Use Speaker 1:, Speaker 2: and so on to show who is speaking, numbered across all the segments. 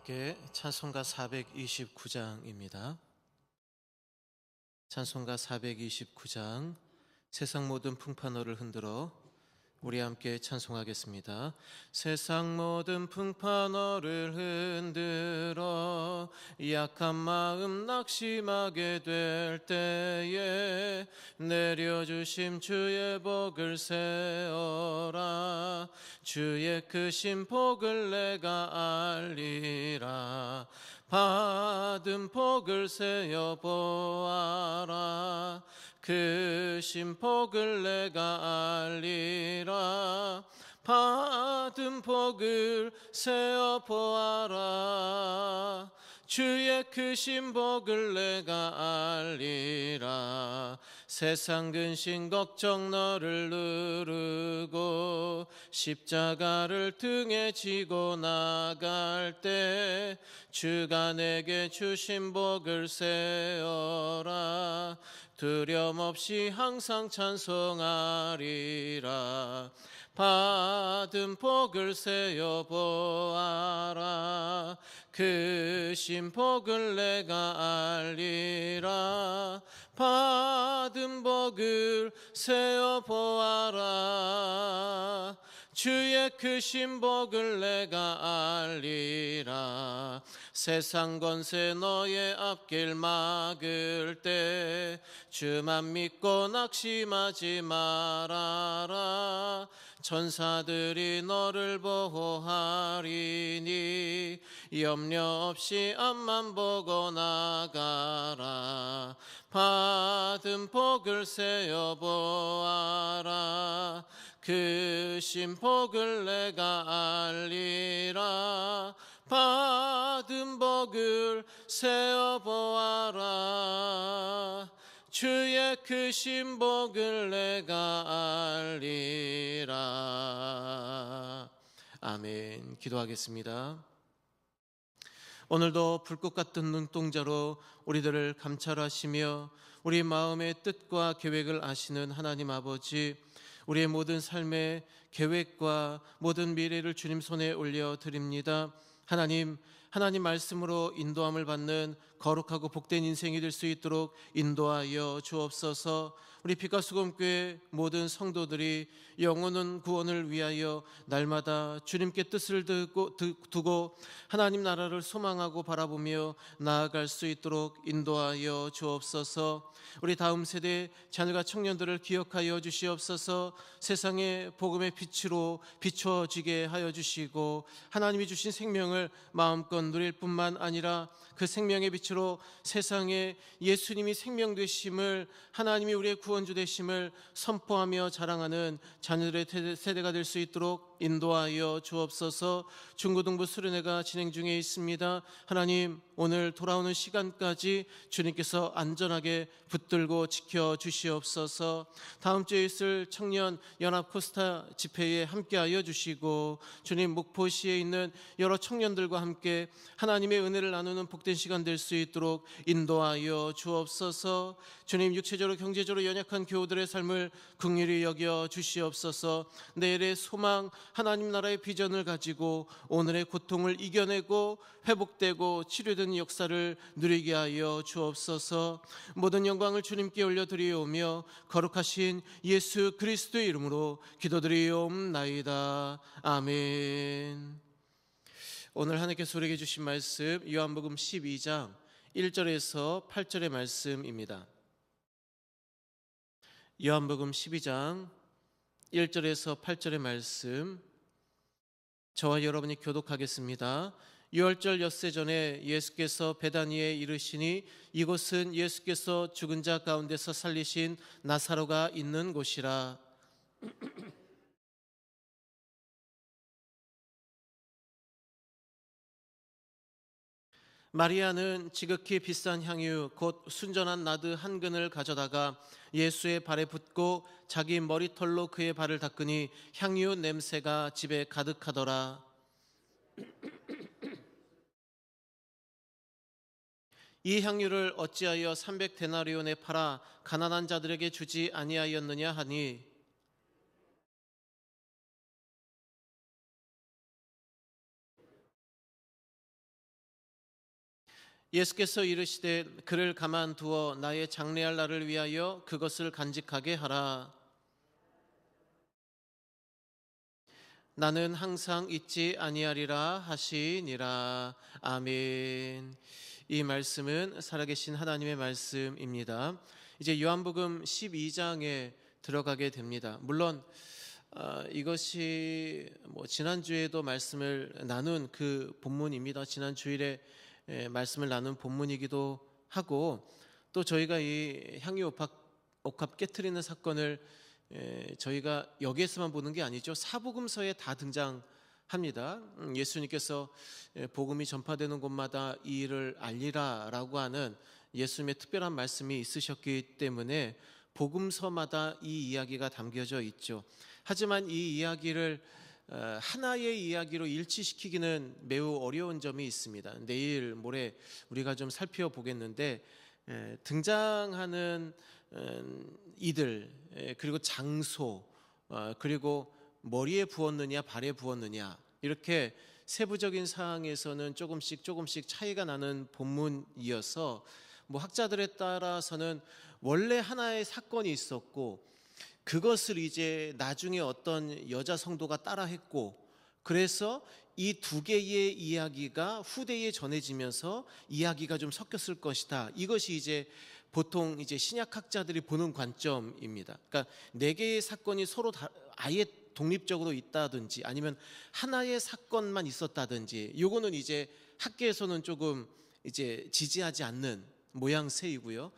Speaker 1: 다 함께 찬송가 429장입니다. 찬송가 429장 세상 모든 풍파너를 흔들어 우리 함께 찬송하겠습니다. 세상 모든 풍파너를 흔들어 약한 마음 낙심하게 될 때에 내려주심 주의 복을 세어라 주의 크신 복을 내가 알리라 받은 복을 세어 보아라. 그 신복을 내가 알리라. 받은 복을 세어 보아라. 주의 크신 복을 내가 알리라 세상 근심 걱정 너를 누르고 십자가를 등에 지고 나갈 때 주가 내게 주신 복을 세어라. 두려움 없이 항상 찬송하리라 받은 복을 세어 보아라. 그 신복을 내가 알리라. 받은 복을 세어 보아라. 주의 크신 복을 내가 알리라. 세상 권세 너의 앞길 막을 때 주만 믿고 낙심하지 말아라 천사들이 너를 보호하리니 염려 없이 앞만 보고 나가라. 받은 복을 세어 보아라. 그 신복을 내가 알리라. 받은 복을 세어 보아라 주의 크신 복을 내가 알리라. 아멘. 기도하겠습니다. 오늘도 불꽃 같은 눈동자로 우리들을 감찰하시며 우리 마음의 뜻과 계획을 아시는 하나님 아버지 우리의 모든 삶의 계획과 모든 미래를 주님 손에 올려 드립니다. 하나님, 하나님 말씀으로 인도함을 받는 거룩하고 복된 인생이 될 수 있도록 인도하여 주옵소서. 우리 빛과 수금교회 모든 성도들이 영혼은 구원을 위하여 날마다 주님께 뜻을 두고, 두고 하나님 나라를 소망하고 바라보며 나아갈 수 있도록 인도하여 주옵소서. 우리 다음 세대 자녀가 청년들을 기억하여 주시옵소서. 세상의 복음의 빛으로 비춰지게 하여 주시고 하나님이 주신 생명을 마음껏 누릴 뿐만 아니라 그 생명의 빛으로 세상에 예수님이 생명 되심을 하나님이 우리의 구원주 되심을 선포하며 자랑하는 자녀들의 세대가 될 수 있도록 인도하여 주옵소서. 중고등부 수련회가 진행 중에 있습니다. 하나님 오늘 돌아오는 시간까지 주님께서 안전하게 붙들고 지켜 주시옵소서. 다음 주에 있을 청년 연합 코스타 집회에 함께하여 주시고 주님 목포시에 있는 여러 청년들과 함께 하나님의 은혜를 나누는 복된 시간 될 수 있도록 인도하여 주옵소서. 주님 육체적으로 경제적으로 연약한 교우들의 삶을 긍휼히 여겨 주시옵소서. 내일의 소망 하나님 나라의 비전을 가지고 오늘의 고통을 이겨내고 회복되고 치료되는 역사를 누리게 하여 주옵소서. 모든 영광을 주님께 올려드리오며 거룩하신 예수 그리스도의 이름으로 기도드리옵나이다. 아멘. 오늘 하나님께서 우리에게 주신 말씀 요한복음 12장 1절에서 8절의 말씀입니다. 요한복음 12장 1절에서 8절의 말씀 저와 여러분이 교독하겠습니다. 6월절 엿새 전에 예수께서 베다니에 이르시니 이곳은 예수께서 죽은 자 가운데서 살리신 나사로가 있는 곳이라 마리아는 지극히 비싼 향유 곧 순전한 나드 한 근을 가져다가 예수의 발에 붓고 자기 머리털로 그의 발을 닦으니 향유 냄새가 집에 가득하더라. 이 향유를 어찌하여 300 데나리온에 팔아 가난한 자들에게 주지 아니하였느냐 하니 예수께서 이르시되 그를 가만 두어 나의 장래할 날을 위하여 그것을 간직하게 하라. 나는 항상 잊지 아니하리라 하시니라. 아멘. 이 말씀은 살아계신 하나님의 말씀입니다. 이제 요한복음 12장에 들어가게 됩니다. 물론 어, 이것이 뭐 지난 주에도 말씀을 나눈 그 본문입니다. 지난 주일에 에, 말씀을 나눈 본문이기도 하고 또 저희가 이 향유 옥합, 옥합 깨트리는 사건을 에, 저희가 여기에서만 보는 게 아니죠. 사복음서에 다 등장합니다. 음, 예수님께서 에, 복음이 전파되는 곳마다 이 일을 알리라라고 하는 예수님의 특별한 말씀이 있으셨기 때문에 복음서마다 이 이야기가 담겨져 있죠. 하지만 이 이야기를 어, 하나의 이야기로 일치시키기는 매우 어려운 점이 있습니다. 내일 모레 우리가 좀 살펴보겠는데 에, 등장하는 음, 이들 에, 그리고 장소 어, 그리고 머리에 부었느냐 발에 부었느냐 이렇게 세부적인 사항에서는 조금씩 조금씩 차이가 나는 본문이어서 뭐 학자들에 따라서는 원래 하나의 사건이 있었고 그것을 이제 나중에 어떤 여자 성도가 따라했고 그래서 이 두 개의 이야기가 후대에 전해지면서 이야기가 좀 섞였을 것이다. 이것이 이제 보통 이제 신약학자들이 보는 관점입니다. 그러니까 네 개의 사건이 서로 다 아예 독립적으로 있다든지 아니면 하나의 사건만 있었다든지 요거는 이제 학계에서는 조금 이제 지지하지 않는 모양새이고요.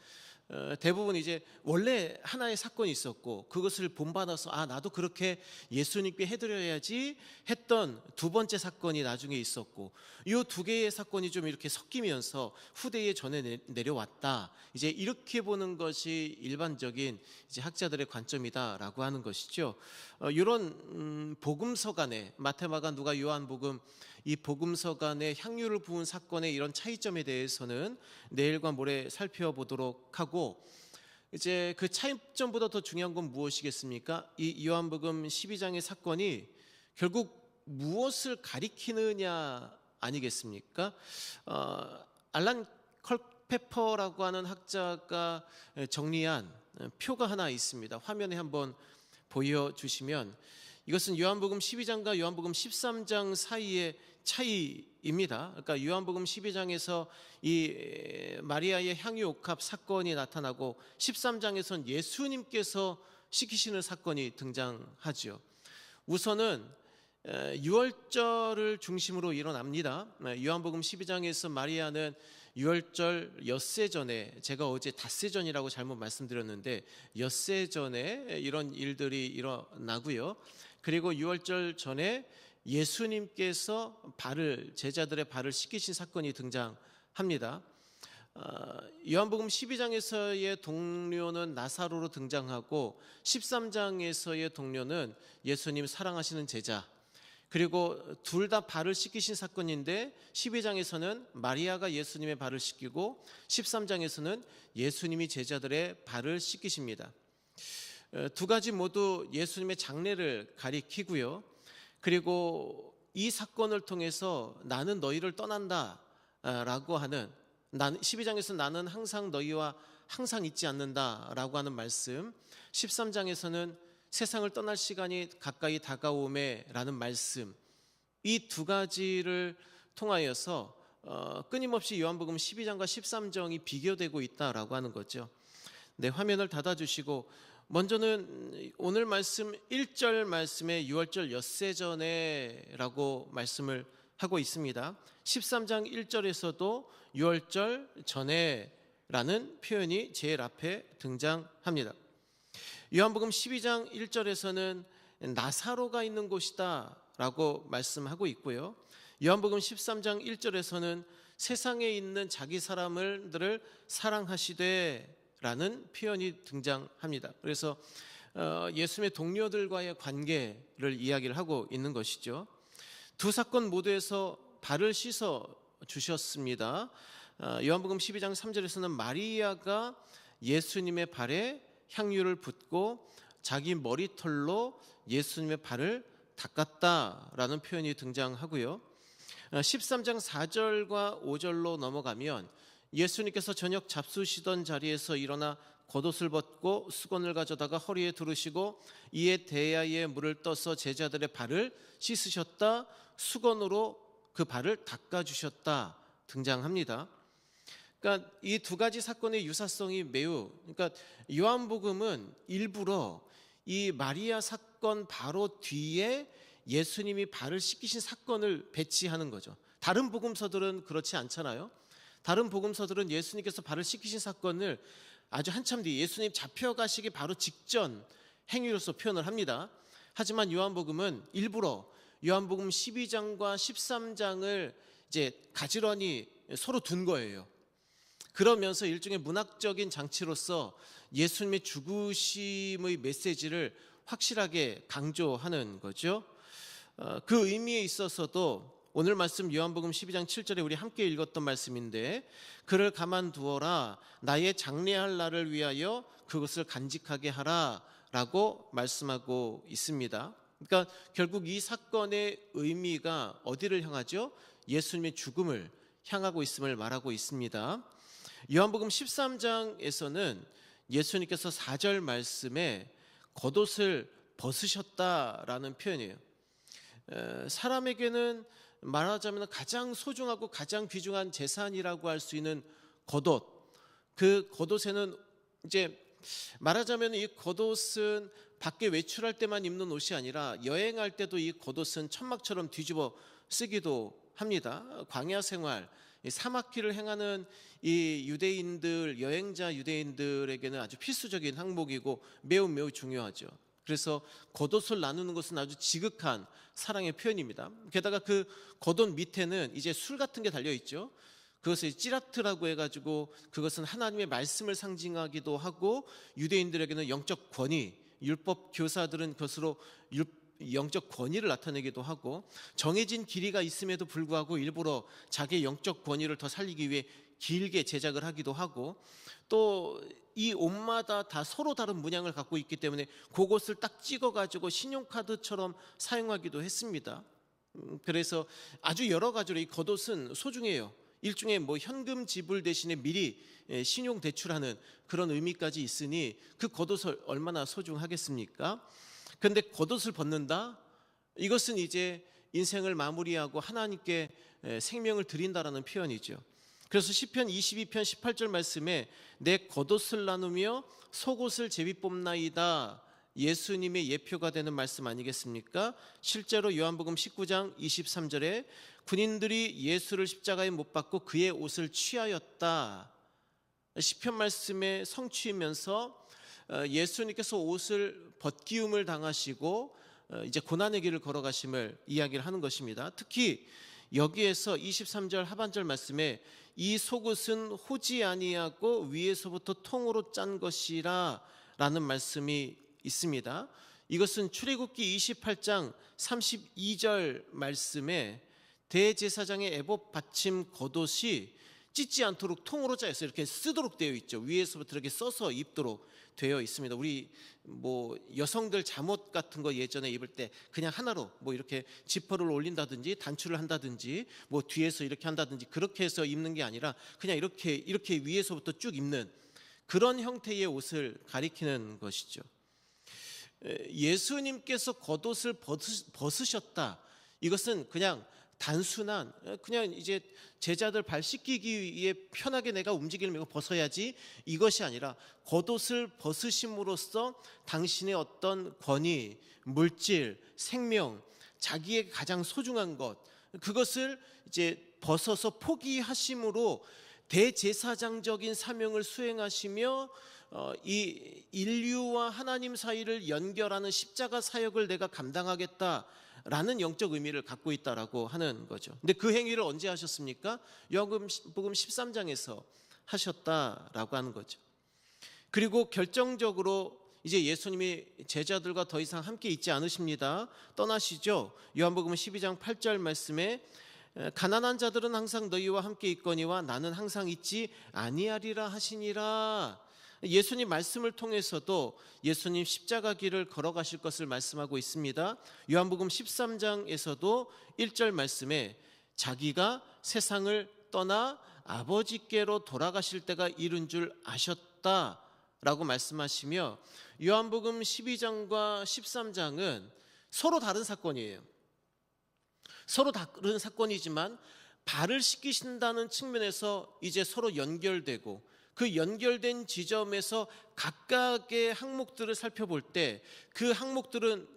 Speaker 1: 어, 대부분 이제 원래 하나의 사건이 있었고 그것을 본받아서 아 나도 그렇게 예수님께 해드려야지 했던 두 번째 사건이 나중에 있었고 이 두 개의 사건이 좀 이렇게 섞이면서 후대에 전해 내려왔다 이제 이렇게 보는 것이 일반적인 이제 학자들의 관점이다라고 하는 것이죠. 어, 이런 음, 복음서 간에 마테마가 누가 요한복음 이 복음서 간의 향유를 부은 사건의 이런 차이점에 대해서는 내일과 모레 살펴보도록 하고 이제 그 차이점보다 더 중요한 건 무엇이겠습니까? 이 요한복음 12장의 사건이 결국 무엇을 가리키느냐 아니겠습니까? 어, 알란 컬페퍼라고 하는 학자가 정리한 표가 하나 있습니다. 화면에 한번 보여주시면 이것은 요한복음 12장과 요한복음 13장 사이의 차이입니다. 그러니까 요한복음 12장에서 이 마리아의 향유 옥합 사건이 나타나고 13장에선 예수님께서 시키시는 사건이 등장하지요. 우선은 6월절을 중심으로 일어납니다. 요한복음 12장에서 마리아는 6월절 엿새 전에 제가 어제 닷새 전이라고 잘못 말씀드렸는데 엿새 전에 이런 일들이 일어나고요. 그리고 6월절 전에 예수님께서 발을 제자들의 발을 씻기신 사건이 등장합니다. 어, 요한복음 12장에서의 동료는 나사로로 등장하고 13장에서의 동료는 예수님 사랑하시는 제자 그리고 둘 다 발을 씻기신 사건인데 12장에서는 마리아가 예수님의 발을 씻기고 13장에서는 예수님이 제자들의 발을 씻기십니다. 어, 두 가지 모두 예수님의 장례를 가리키고요. 그리고 이 사건을 통해서 나는 너희를 떠난다 라고 하는 12장에서 나는 항상 너희와 항상 있지 않는다 라고 하는 말씀 13장에서는 세상을 떠날 시간이 가까이 다가오매 라는 말씀 이 두 가지를 통하여서 어, 끊임없이 요한복음 12장과 13장이 비교되고 있다라고 하는 거죠. 네, 화면을 닫아 주시고 먼저는 오늘 말씀 1절 말씀에 6월절 엿새 전에라고 말씀을 하고 있습니다. 13장 1절에서도 6월절 전에라는 표현이 제일 앞에 등장합니다. 요한복음 12장 1절에서는 나사로가 있는 곳이다라고 말씀하고 있고요. 요한복음 13장 1절에서는 세상에 있는 자기 사람들을 사랑하시되 라는 표현이 등장합니다. 그래서 어, 예수님의 동료들과의 관계를 이야기를 하고 있는 것이죠. 두 사건 모두에서 발을 씻어 주셨습니다. 어, 요한복음 12장 3절에서는 마리아가 예수님의 발에 향유를 붓고 자기 머리털로 예수님의 발을 닦았다라는 표현이 등장하고요. 13장 어, 4절과 5절로 넘어가면 예수님께서 저녁 잡수시던 자리에서 일어나 겉옷을 벗고 수건을 가져다가 허리에 두르시고 이에 대야에 물을 떠서 제자들의 발을 씻으셨다 수건으로 그 발을 닦아 주셨다 등장합니다. 그러니까 이 두 가지 사건의 유사성이 매우 그러니까 요한복음은 일부러 이 마리아 사건 바로 뒤에 예수님이 발을 씻기신 사건을 배치하는 거죠. 다른 복음서들은 그렇지 않잖아요. 다른 복음서들은 예수님께서 발을 씻기신 사건을 아주 한참 뒤 예수님 잡혀가시기 바로 직전 행위로서 표현을 합니다. 하지만 요한복음은 일부러 요한복음 12장과 13장을 이제 가지런히 서로 둔 거예요. 그러면서 일종의 문학적인 장치로서 예수님의 죽으심의 메시지를 확실하게 강조하는 거죠. 어, 그 의미에 있어서도 오늘 말씀 요한복음 12장 7절에 우리 함께 읽었던 말씀인데 그를 가만두어라 나의 장례할 날을 위하여 그것을 간직하게 하라라고 말씀하고 있습니다. 그러니까 결국 이 사건의 의미가 어디를 향하죠? 예수님의 죽음을 향하고 있음을 말하고 있습니다. 요한복음 13장에서는 예수님께서 4절 말씀에 겉옷을 벗으셨다라는 표현이에요. 에, 사람에게는 말하자면 가장 소중하고 가장 귀중한 재산이라고 할 수 있는 겉옷. 그 겉옷에는 이제 말하자면 이 겉옷은 밖에 외출할 때만 입는 옷이 아니라 여행할 때도 이 겉옷은 천막처럼 뒤집어 쓰기도 합니다. 광야 생활, 이 사막길을 행하는 이 유대인들 여행자 유대인들에게는 아주 필수적인 항목이고 매우 매우 중요하죠. 그래서 겉옷을 나누는 것은 아주 지극한 사랑의 표현입니다. 게다가 그 겉옷 밑에는 이제 술 같은 게 달려 있죠. 그것을 찌라트라고 해가지고 그것은 하나님의 말씀을 상징하기도 하고 유대인들에게는 영적 권위, 율법 교사들은 그것으로 율, 영적 권위를 나타내기도 하고 정해진 길이가 있음에도 불구하고 일부러 자기의 영적 권위를 더 살리기 위해 길게 제작을 하기도 하고 또 이 옷마다 다 서로 다른 문양을 갖고 있기 때문에 그것을 딱 찍어가지고 신용카드처럼 사용하기도 했습니다. 음, 그래서 아주 여러 가지로 이 겉옷은 소중해요. 일종의 뭐 현금 지불 대신에 미리 예, 신용 대출하는 그런 의미까지 있으니 그 겉옷을 얼마나 소중하겠습니까? 근데 겉옷을 벗는다? 이것은 이제 인생을 마무리하고 하나님께 예, 생명을 드린다라는 표현이죠. 그래서 시편 22편 18절 말씀에 내 겉옷을 나누며 속옷을 제비 뽑나이다. 예수님의 예표가 되는 말씀 아니겠습니까? 실제로 요한복음 19장 23절에 군인들이 예수를 십자가에 못 박고 그의 옷을 취하였다. 시편 말씀에 성취면서 어, 예수님께서 옷을 벗기움을 당하시고 어, 이제 고난의 길을 걸어가심을 이야기를 하는 것입니다. 특히 여기에서 23절 하반절 말씀에 이 속옷은 호지 아니하고 위에서부터 통으로 짠 것이라 라는 말씀이 있습니다. 이것은 출애굽기 28장 32절 말씀에 대제사장의 애복 받침 겉옷이 찢지 않도록 통으로 짜여서 이렇게 쓰도록 되어 있죠. 위에서부터 이렇게 써서 입도록 되어 있습니다. 우리 뭐 여성들 잠옷 같은 거 예전에 입을 때 그냥 하나로 뭐 이렇게 지퍼를 올린다든지 단추를 한다든지 뭐 뒤에서 이렇게 한다든지 그렇게 해서 입는 게 아니라 그냥 이렇게 이렇게 위에서부터 쭉 입는 그런 형태의 옷을 가리키는 것이죠. 예수님께서 겉옷을 벗으셨다. 이것은 그냥 단순한 그냥 이제 제자들 발 씻기기 위해 편하게 내가 움직이는 거 벗어야지 이것이 아니라 겉옷을 벗으심으로써 당신의 어떤 권위, 물질, 생명, 자기의 가장 소중한 것 그것을 이제 벗어서 포기하심으로 대제사장적인 사명을 수행하시며 어, 이 인류와 하나님 사이를 연결하는 십자가 사역을 내가 감당하겠다. 라는 영적 의미를 갖고 있다라고 하는 거죠. 근데 그 행위를 언제 하셨습니까? 요한복음 13장에서 하셨다라고 하는 거죠. 그리고 결정적으로 이제 예수님이 제자들과 더 이상 함께 있지 않으십니다. 떠나시죠. 요한복음 12장 8절 말씀에 가난한 자들은 항상 너희와 함께 있거니와 나는 항상 있지 아니하리라 하시니라. 예수님 말씀을 통해서도 예수님 십자가 길을 걸어가실 것을 말씀하고 있습니다. 요한복음 13장에서도 1절 말씀에 자기가 세상을 떠나 아버지께로 돌아가실 때가 이른 줄 아셨다 라고 말씀하시며 요한복음 12장과 13장은 서로 다른 사건이에요. 서로 다른 사건이지만 발을 씻기신다는 측면에서 이제 서로 연결되고 그 연결된 지점에서 각각의 항목들을 살펴볼 때 그 항목들은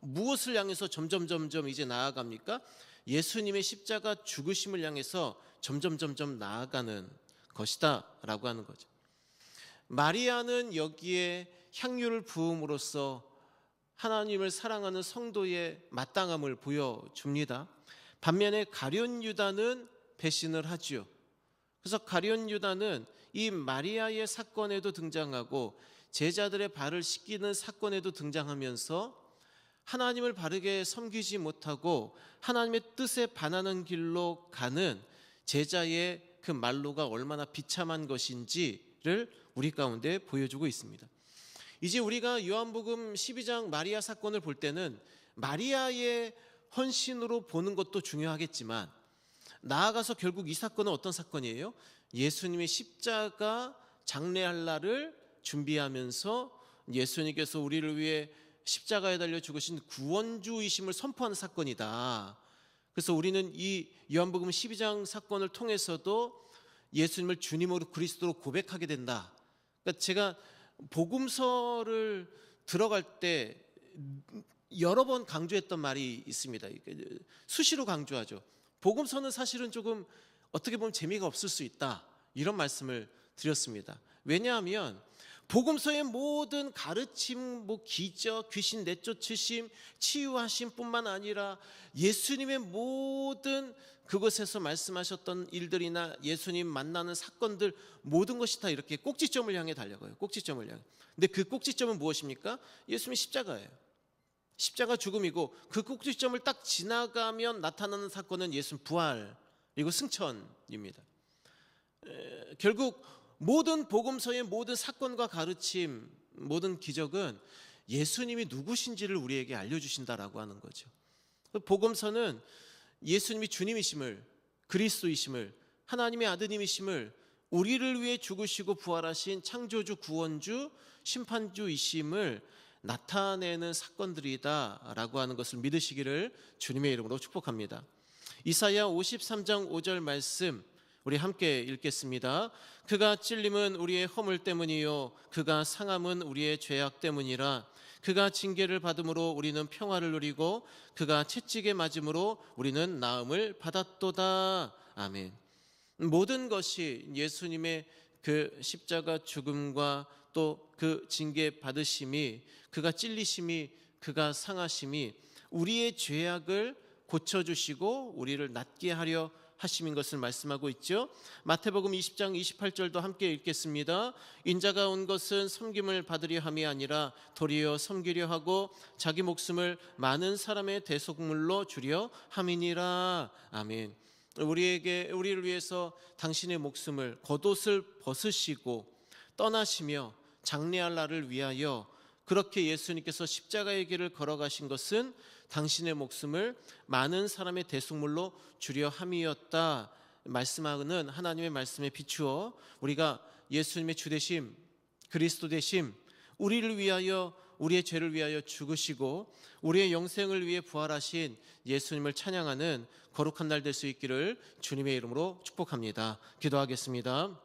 Speaker 1: 무엇을 향해서 점점 점점 이제 나아갑니까? 예수님의 십자가 죽으심을 향해서 점점 점점 나아가는 것이다라고 하는 거죠. 마리아는 여기에 향유를 부음으로써 하나님을 사랑하는 성도의 마땅함을 보여줍니다. 반면에 가룟 유다는 배신을 하지요. 그래서 가룟 유다는 이 마리아의 사건에도 등장하고 제자들의 발을 씻기는 사건에도 등장하면서 하나님을 바르게 섬기지 못하고 하나님의 뜻에 반하는 길로 가는 제자의 그 말로가 얼마나 비참한 것인지를 우리 가운데 보여주고 있습니다. 이제 우리가 요한복음 12장 마리아 사건을 볼 때는 마리아의 헌신으로 보는 것도 중요하겠지만 나아가서 결국 이 사건은 어떤 사건이에요? 예수님의 십자가 장례할 날을 준비하면서 예수님께서 우리를 위해 십자가에 달려 죽으신 구원주이심을 선포하는 사건이다. 그래서 우리는 이 요한복음 12장 사건을 통해서도 예수님을 주님으로 그리스도로 고백하게 된다. 그러니까 제가 복음서를 들어갈 때 여러 번 강조했던 말이 있습니다. 수시로 강조하죠. 복음서는 사실은 조금 어떻게 보면 재미가 없을 수 있다. 이런 말씀을 드렸습니다. 왜냐하면 복음서의 모든 가르침, 뭐 기적, 귀신 내쫓으심, 치유하심 뿐만 아니라 예수님의 모든 그곳에서 말씀하셨던 일들이나 예수님 만나는 사건들 모든 것이 다 이렇게 꼭지점을 향해 달려가요. 꼭지점을 향해. 근데 그 꼭지점은 무엇입니까? 예수님의 십자가예요. 십자가 죽음이고 그 꼭지점을 딱 지나가면 나타나는 사건은 예수님 부활 그리고 승천입니다. 에, 결국 모든 복음서의 모든 사건과 가르침, 모든 기적은 예수님이 누구신지를 우리에게 알려주신다라고 하는 거죠. 그 복음서는 예수님이 주님이심을, 그리스도이심을, 하나님의 아드님이심을, 우리를 위해 죽으시고 부활하신 창조주, 구원주, 심판주이심을 나타내는 사건들이다라고 하는 것을 믿으시기를 주님의 이름으로 축복합니다. 이사야 53장 5절 말씀 우리 함께 읽겠습니다. 그가 찔림은 우리의 허물 때문이요 그가 상함은 우리의 죄악 때문이라 그가 징계를 받음으로 우리는 평화를 누리고 그가 채찍에 맞음으로 우리는 나음을 받았도다. 아멘. 모든 것이 예수님의 그 십자가 죽음과 또 그 징계 받으심이 그가 찔리심이 그가 상하심이 우리의 죄악을 고쳐 주시고 우리를 낫게 하려 하심인 것을 말씀하고 있죠. 마태복음 20장 28절도 함께 읽겠습니다. 인자가 온 것은 섬김을 받으려 함이 아니라 도리어 섬기려 하고 자기 목숨을 많은 사람의 대속물로 주려 함이니라. 아멘. 우리에게 우리를 위해서 당신의 목숨을 겉옷을 벗으시고 떠나시며 장례할 날을 위하여 그렇게 예수님께서 십자가의 길을 걸어가신 것은 당신의 목숨을 많은 사람의 대속물로 주려 함이었다 말씀하는 하나님의 말씀에 비추어 우리가 예수님의 주되심 그리스도 되심 우리를 위하여 우리의 죄를 위하여 죽으시고 우리의 영생을 위해 부활하신 예수님을 찬양하는 거룩한 날 될 수 있기를 주님의 이름으로 축복합니다. 기도하겠습니다.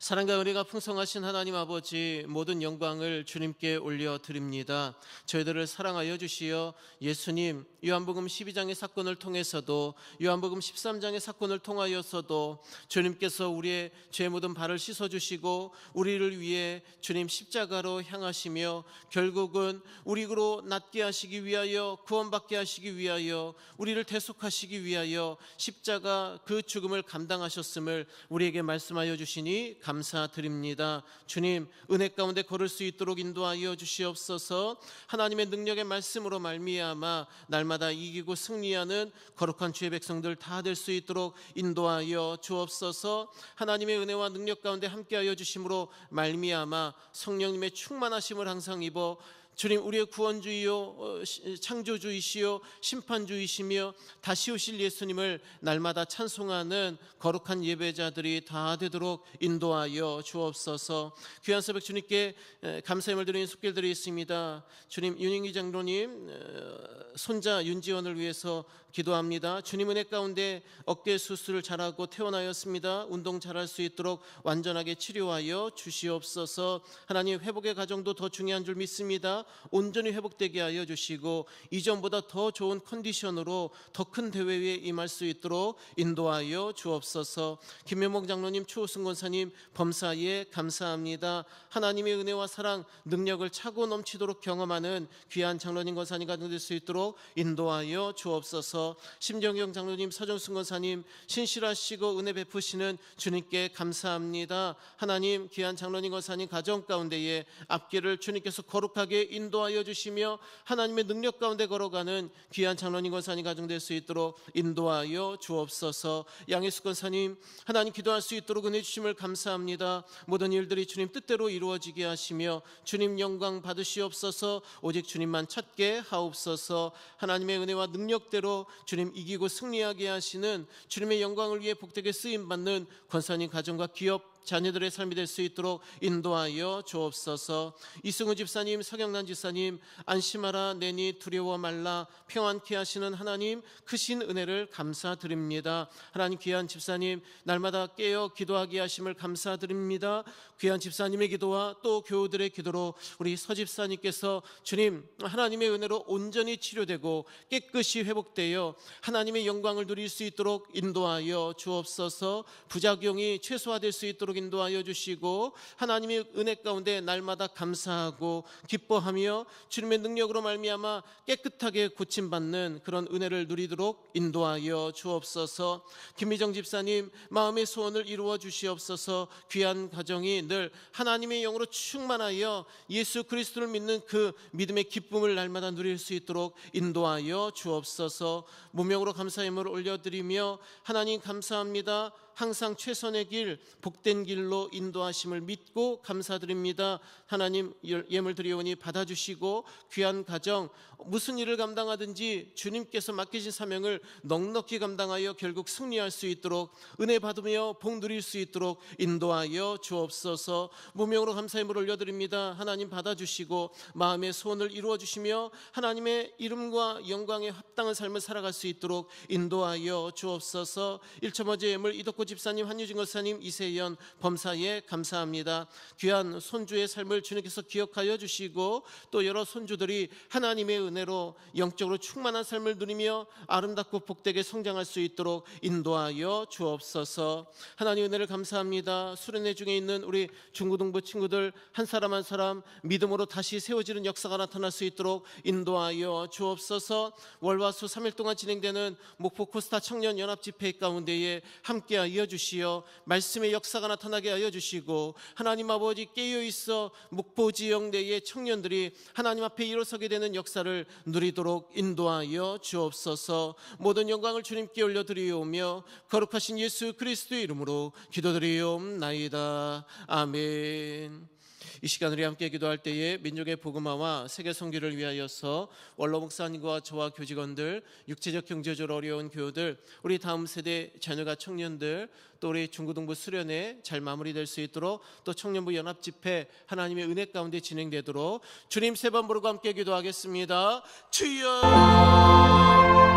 Speaker 1: 사랑과 은혜가 풍성하신 하나님 아버지 모든 영광을 주님께 올려 드립니다. 저희들을 사랑하여 주시어 예수님 요한복음 12장의 사건을 통해서도 요한복음 13장의 사건을 통하여서도 주님께서 우리의 죄 묻은 발을 씻어 주시고 우리를 위해 주님 십자가로 향하시며 결국은 우리로 낫게 하시기 위하여 구원받게 하시기 위하여 우리를 대속하시기 위하여 십자가 그 죽음을 감당하셨음을 우리에게 말씀하여 주시니 감사드립니다. 주님, 은혜 가운데 걸을 수 있도록 인도하여 주시옵소서. 하나님의 능력의 말씀으로 말미암아 날마다 이기고 승리하는 거룩한 주의 백성들 다 될 수 있도록 인도하여 주옵소서. 하나님의 은혜와 능력 가운데 함께하여 주심으로 말미암아 성령님의 충만하심을 항상 입어 주님 우리의 구원주이요 어, 시- 창조주이시요 심판주이시며 다시 오실 예수님을 날마다 찬송하는 거룩한 예배자들이 다 되도록 인도하여 주옵소서. 귀한 새벽 주님께 에, 감사함을 드리는 숙길들이 있습니다. 주님 윤영기 장로님 어, 손자 윤지원을 위해서 기도합니다. 주님 은혜 가운데 어깨 수술을 잘하고 퇴원하였습니다. 운동 잘할 수 있도록 완전하게 치료하여 주시옵소서. 하나님 회복의 과정도 더 중요한 줄 믿습니다. 온전히 회복되게 하여 주시고 이전보다 더 좋은 컨디션으로 더 큰 대회에 임할 수 있도록 인도하여 주옵소서. 김명목 장로님, 추호승 권사님 범사에 감사합니다. 하나님의 은혜와 사랑, 능력을 차고 넘치도록 경험하는 귀한 장로님 권사님과 될 수 있도록 인도하여 주옵소서. 심정경 장로님, 서정순 권사님 신실하시고 은혜 베푸시는 주님께 감사합니다. 하나님 귀한 장로님 권사님 가정 가운데에 앞길을 주님께서 거룩하게 인도하여 주시며 하나님의 능력 가운데 걸어가는 귀한 장로님 권사님 가정 될 수 있도록 인도하여 주옵소서. 양희숙 권사님 하나님 기도할 수 있도록 은혜 주심을 감사합니다. 모든 일들이 주님 뜻대로 이루어지게 하시며 주님 영광 받으시옵소서. 오직 주님만 찾게 하옵소서. 하나님의 은혜와 능력대로 주님 이기고 승리하게 하시는 주님의 영광을 위해 복되게 쓰임 받는 권사님 가정과 기업 자녀들의 삶이 될 수 있도록 인도하여 주옵소서. 이승우 집사님, 서경란 집사님, 안심하라 내니 두려워 말라 평안케 하시는 하나님 크신 은혜를 감사드립니다. 하나님 귀한 집사님 날마다 깨어 기도하게 하심을 감사드립니다. 귀한 집사님의 기도와 또 교우들의 기도로 우리 서 집사님께서 주님 하나님의 은혜로 온전히 치료되고 깨끗이 회복되어 하나님의 영광을 누릴 수 있도록 인도하여 주옵소서. 부작용이 최소화될 수 있도록 인도하여 주시고 하나님의 은혜 가운데 날마다 감사하고 기뻐하며 주님의 능력으로 말미암아 깨끗하게 고침받는 그런 은혜를 누리도록 인도하여 주옵소서. 김미정 집사님 마음의 소원을 이루어 주시옵소서. 귀한 가정이 늘 하나님의 영으로 충만하여 예수 그리스도를 믿는 그 믿음의 기쁨을 날마다 누릴 수 있도록 인도하여 주옵소서. 무명으로 감사함을 올려드리며 하나님 감사합니다. 항상 최선의 길, 복된 길로 인도하심을 믿고 감사드립니다. 하나님 예물 드리오니 받아주시고 귀한 가정 무슨 일을 감당하든지 주님께서 맡기신 사명을 넉넉히 감당하여 결국 승리할 수 있도록 은혜 받으며 복 누릴 수 있도록 인도하여 주옵소서. 무명으로 감사함을 올려드립니다. 하나님 받아주시고 마음의 소원을 이루어 주시며 하나님의 이름과 영광에 합당한 삶을 살아갈 수 있도록 인도하여 주옵소서. 일처머제 예물 이덕구 집사님, 한유진 권사님, 이세연 범사에 감사합니다. 귀한 손주의 삶을 주님께서 기억하여 주시고 또 여러 손주들이 하나님의 은혜로 영적으로 충만한 삶을 누리며 아름답고 복되게 성장할 수 있도록 인도하여 주옵소서. 하나님 은혜를 감사합니다. 수련회 중에 있는 우리 중고등부 친구들 한 사람 한 사람 믿음으로 다시 세워지는 역사가 나타날 수 있도록 인도하여 주옵소서. 월화수 3일 동안 진행되는 목포 코스타 청년 연합 집회 가운데에 함께 하여 주시어 말씀의 역사가 나타나게 하여 주시고 하나님 아버지 깨어 있어 목포 지역 내의 청년들이 하나님 앞에 일어서게 되는 역사를 누리도록 인도하여 주옵소서. 모든 영광을 주님께 올려 드리오며 거룩하신 예수 그리스도의 이름으로 기도드리옵나이다. 아멘. 이 시간 우리 함께 기도할 때에 민족의 복음화와 세계 선교를 위하여서 원로 목사님과 저와 교직원들, 육체적 경제적으로 어려운 교우들, 우리 다음 세대 자녀가 청년들, 또 우리 중고등부 수련회 잘 마무리될 수 있도록 또 청년부 연합 집회 하나님의 은혜 가운데 진행되도록 주님 세 번 부르고 함께 기도하겠습니다. 주여,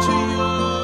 Speaker 1: 주여.